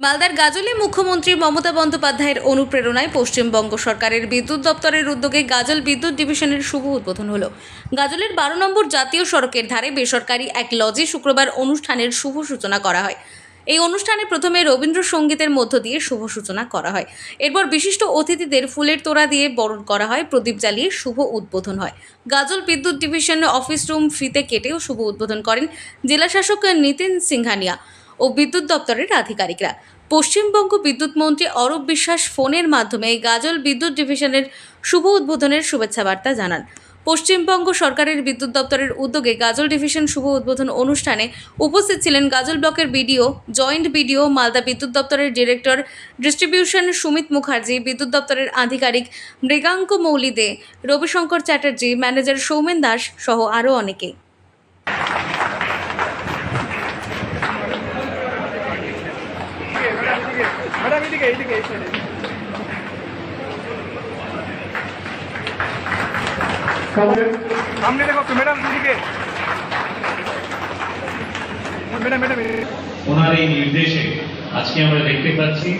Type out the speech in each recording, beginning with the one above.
মালদার গাজলে মুখ্যমন্ত্রী মমতা বন্দ্যোপাধ্যায়ের অনুপ্রেরণায় পশ্চিমবঙ্গ সরকারের বিদ্যুৎ দপ্তরের উদ্যোগে গাজল বিদ্যুৎ ডিভিশনের শুভ উদ্বোধন হলো। গাজলের বারো নম্বর জাতীয় সড়কের ধারে বেসরকারি এক লজে শুক্রবার অনুষ্ঠানের শুভ সূচনা করা হয়। এই অনুষ্ঠানে প্রথমে রবীন্দ্রসঙ্গীতের মধ্য দিয়ে শুভ সূচনা করা হয়। এরপর বিশিষ্ট অতিথিদের ফুলের তোড়া দিয়ে বরণ করা হয়, প্রদীপ জ্বালিয়ে শুভ উদ্বোধন হয়। গাজল বিদ্যুৎ ডিভিশন অফিস রুম ফিতে কেটেও শুভ উদ্বোধন করেন জেলাশাসক নিতিন সিংহানিয়া। ও বিদ্যুৎ দপ্তরের আধিকারিকরা। পশ্চিমবঙ্গ বিদ্যুৎ মন্ত্রী অরূপ বিশ্বাস ফোনের মাধ্যমে গাজল বিদ্যুৎ ডিভিশনের শুভ উদ্বোধনের শুভেচ্ছা বার্তা জানান। পশ্চিমবঙ্গ সরকারের বিদ্যুৎ দপ্তরের উদ্যোগে গাজল ডিভিশন শুভ উদ্বোধন অনুষ্ঠানে উপস্থিত ছিলেন গাজল ব্লকের বিডিও, জয়েন্ট বিডিও, মালদা বিদ্যুৎ দপ্তরের ডিরেক্টর, ডিস্ট্রিবিউশন সুমিত মুখার্জি, বিদ্যুৎ দপ্তরের আধিকারিক মৃগাঙ্ক মৌলি দে রবিশঙ্কর চ্যাটার্জি, ম্যানেজার সৌমেন দাস সহ আরও অনেকে। এইদিকে এই সাইডে সামনে। দেখো তো ম্যাডাম এদিকে ম্যাডাম ম্যাডাম ওনার এই নির্দেশে আজকে আমরা দেখতে পাচ্ছি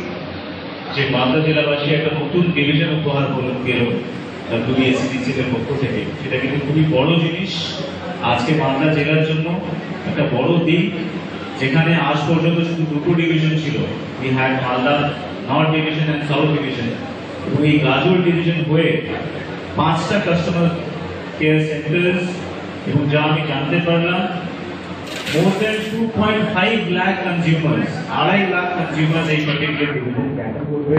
যে মালদা জেলাবাসী একটা নতুন ডিভিশন উপহার বলুন পেল ডব্লিউএসিডিসির পক্ষ থেকে। সেটা কিন্তু খুবই বড় জিনিস। আজকে মালদা জেলার জন্য একটা বড় দিক যেখানে আজ পর্যন্ত শুধু দুটো ডিভিশন ছিল। We had Malda north division and south division এবং এই ডিভিশন হয়ে পাঁচটা কাস্টমার কেয়ার সেন্টার্স এবং যা আমি জানতে পারলাম, more than 2.5 lakh consumers, আড়াই লাখ কনজিউমার এই পার্টিকুলার ডিভিশন করবে।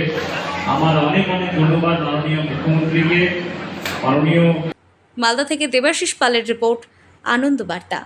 আমার অনেক অনেক ধন্যবাদ মাননীয় মুখ্যমন্ত্রীকে। মাননীয় মালদা থেকে দেবাশিস পালের রিপোর্ট আনন্দ বার্তা।